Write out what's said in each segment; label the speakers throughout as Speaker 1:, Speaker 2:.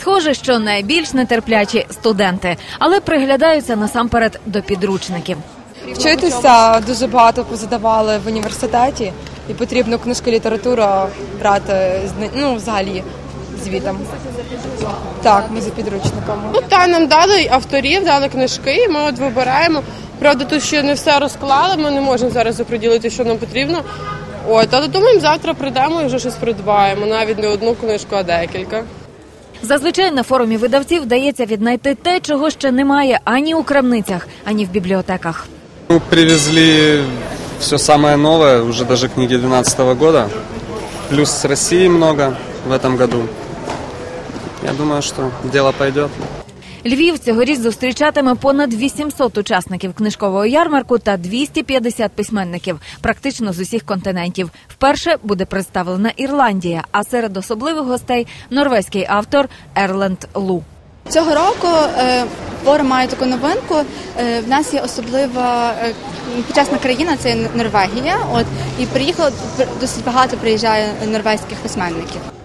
Speaker 1: Схоже, що найбільш нетерплячі студенти, але приглядаються насамперед до підручників.
Speaker 2: Вчитися дуже багато позадавали в університеті, і потрібно книжки літературу брати ну, взагалі звітом. Так, ми за підручниками.
Speaker 3: Ну, та нам дали авторів, дали книжки, і ми от вибираємо. Правда, тут ще не все розклали, ми не можемо зараз оприділити, що нам потрібно. От, але думаємо, завтра прийдемо і вже щось придбаємо. Навіть не одну книжку, а декілька.
Speaker 1: Зазвичай на форумі видавців вдається віднайти те, чого ще немає ані у крамницях, ані в бібліотеках.
Speaker 4: Мы привезли все самое новое, уже даже книги 2012 года. Плюс с России много в этом году. Я думаю, что дело пойдет.
Speaker 1: Львів цьогоріч зустрічатиме понад 800 учасників книжкового ярмарку та 250 письменників, практично з усіх континентів. Вперше буде представлена Ірландія, а серед особливих гостей норвезький автор Ерленд Лу.
Speaker 5: Цього року е, має таку новинку. Е, в нас є особлива е, почесна країна, це Норвегія. От і приїхало досить багато приїжджає норвезьких письменників.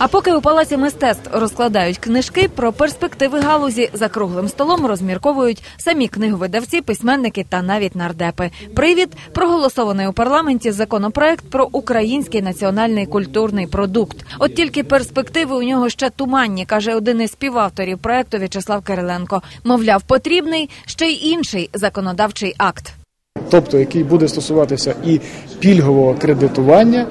Speaker 1: А поки у палаці мистецтв розкладають книжки про перспективи галузі за круглим столом розмірковують самі книговидавці, письменники та навіть нардепи. Привід проголосований у парламенті законопроект про український національний культурний продукт. От тільки перспективи у нього ще туманні, каже один із співавторів проекту В'ячеслав Кириленко. Мовляв, потрібний ще й інший законодавчий акт.
Speaker 6: Тобто який буде стосуватися і пільгового кредитування,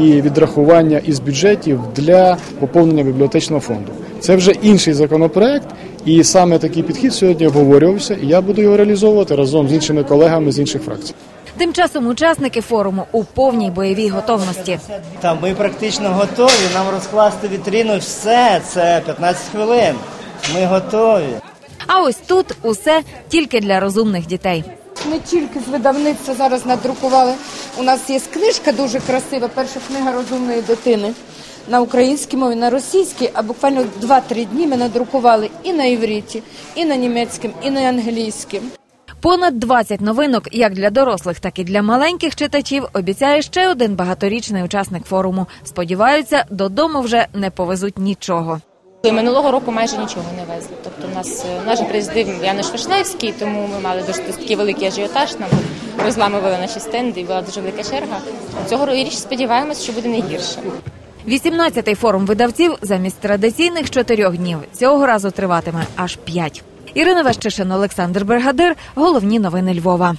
Speaker 6: і відрахування із бюджетів для поповнення бібліотечного фонду. Це вже інший законопроект, і саме такий підхід сьогодні обговорювався, і я буду його реалізовувати разом з іншими колегами з інших фракцій.
Speaker 1: Тим часом учасники форуму у повній бойовій готовності.
Speaker 7: Та ми практично готові. Нам розкласти вітрину. Все це 15 хвилин. Ми готові.
Speaker 1: А ось тут усе тільки для розумних дітей.
Speaker 8: Не тільки з видавництва зараз надрукували. У нас є книжка дуже красива, перша книга розумної дитини на українській мові, на російській, а буквально 2-3 дні ми надрукували і на івриті, і на німецьким, і на англійським.
Speaker 1: Понад 20 новинок, як для дорослих, так і для маленьких читачів, обіцяє ще один багаторічний учасник форуму. Сподіваються, додому вже не повезуть нічого.
Speaker 9: Минулого року майже нічого не везли. Тобто, у нас е, наш приїздив Януш Вишневський, тому ми мали досить такий великий ажіотаж. Нам розламували наші стенди, і була дуже велика черга. Цього річ сподіваємось, що буде не гірше.
Speaker 1: 18-й форум видавців замість традиційних чотирьох днів цього разу триватиме аж п'ять. Ірина Вещишин, Олександр Бергадир. Головні новини Львова.